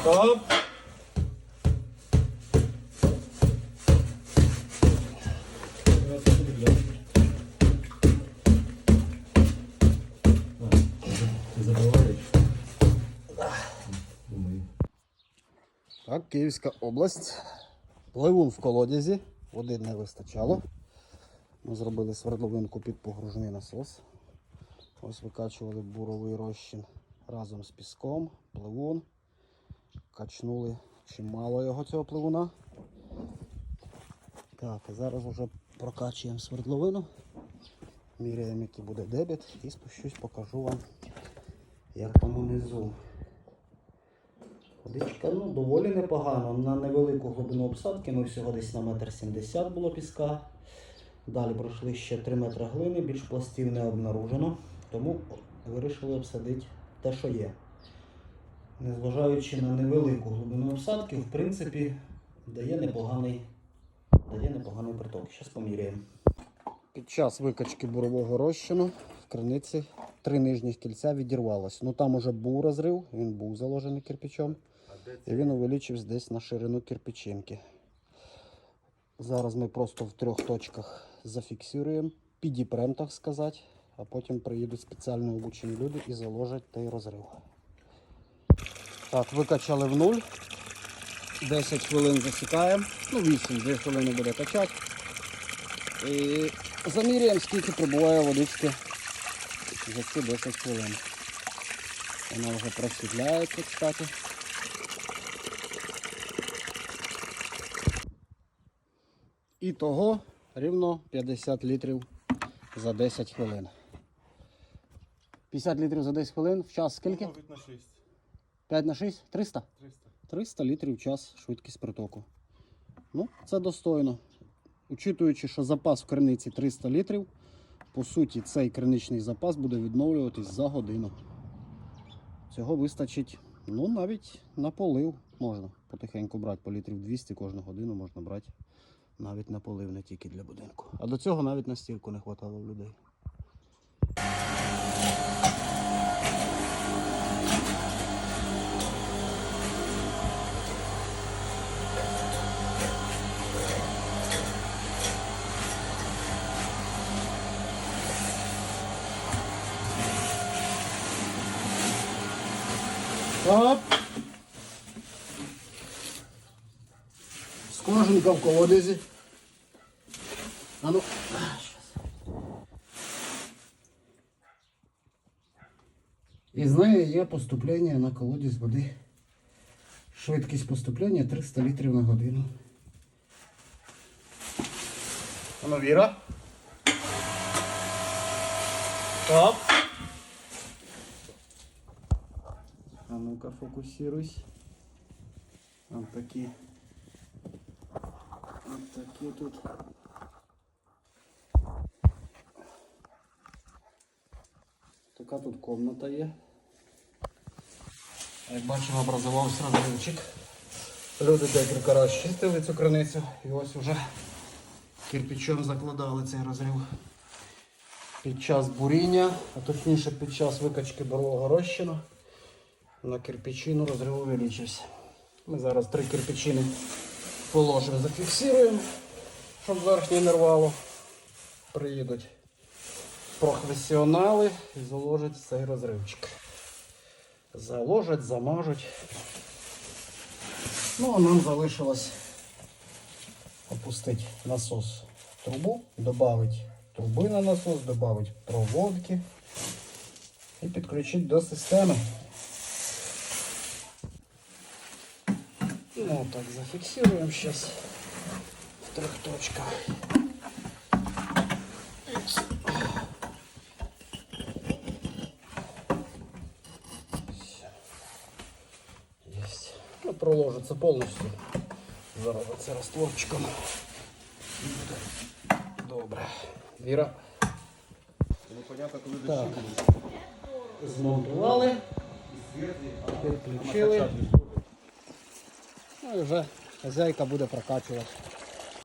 Стоп. Так, Київська область. Пливун в колодязі. Води не вистачало. Ми зробили свердловинку під погружний насос. Ось викачували буровий розчин разом з піском, пливун. Качнули чимало його цього пливуна. Так, зараз вже прокачуємо свердловину. Міряємо, який буде дебіт і спущусь, покажу вам, як там унизу. Водичка ну, доволі непогано. На невелику глибину обсадки ми всього десь на метр сімдесят було піска. Далі пройшли ще 3 метри глини, більш пластів не обнаружено, тому вирішили обсадити те, що є. Незважаючи на невелику глибину обсадки, в принципі, дає непоганий, дає непоганий приток. Зараз поміряємо. Під час викачки бурового розчину в криниці три нижніх кільця відірвалось. Ну там уже був розрив, він був заложений кирпичом. І він увеличився десь на ширину кирпичинки. Зараз ми просто в трьох точках зафіксуємо, підіпрем, так сказати, а потім приїдуть спеціально обучені люди і заложать той розрив. Так, викачали в нуль. 10 хвилин засікаємо. Ну, 8, 2 хвилини буде качати. І заміряємо, скільки прибуває водички за ці 10 хвилин. Вона вже просвітляється, кстати. І того рівно 50 літрів за 10 хвилин. 50 літрів за 10 хвилин. В час скільки? Мабуть на 6. 5 на 6? 300? 300. 300 літрів в час швидкість притоку. Ну, це достойно. Учитуючи, що запас в криниці 300 літрів, по суті, цей криничний запас буде відновлюватись за годину. Цього вистачить, ну, навіть на полив можна потихеньку брати по літрів 200 кожну годину можна брати навіть на полив, не тільки для будинку. А до цього навіть на стірку не вистачало людей. Оп! Скважинка в колодязі. А ну. І з нею є поступлення на колодязь води. Швидкість поступлення 300 літрів на годину. А ну, Віра. Оп. А ну-ка фокусируйся. Вот такие. Вот такие тут. Така тут комната є. Як бачимо, образувався розривчик. Люди декілька разів чистили цю криницю і ось уже кирпичом закладали цей розрив. Під час буріння, а точніше під час викачки борового розчину на кирпичину розрив увеличився. Ми зараз три кирпичини положимо, зафіксуємо, щоб верхнє не рвало. Приїдуть професіонали і заложать цей розривчик. Заложать, замажуть. Ну, а нам залишилось опустити насос в трубу, додати труби на насос, додати проводки і підключити до системи. Ну, так зафиксируем сейчас в трех точках. Есть. Ну, проложится полностью. Заробиться растворчиком. І буде Добре. Віра. Непонятно, коли Так. дощі будуть. Змонтували, Світлі, підключили. Ну і вже хазяйка буде прокачувати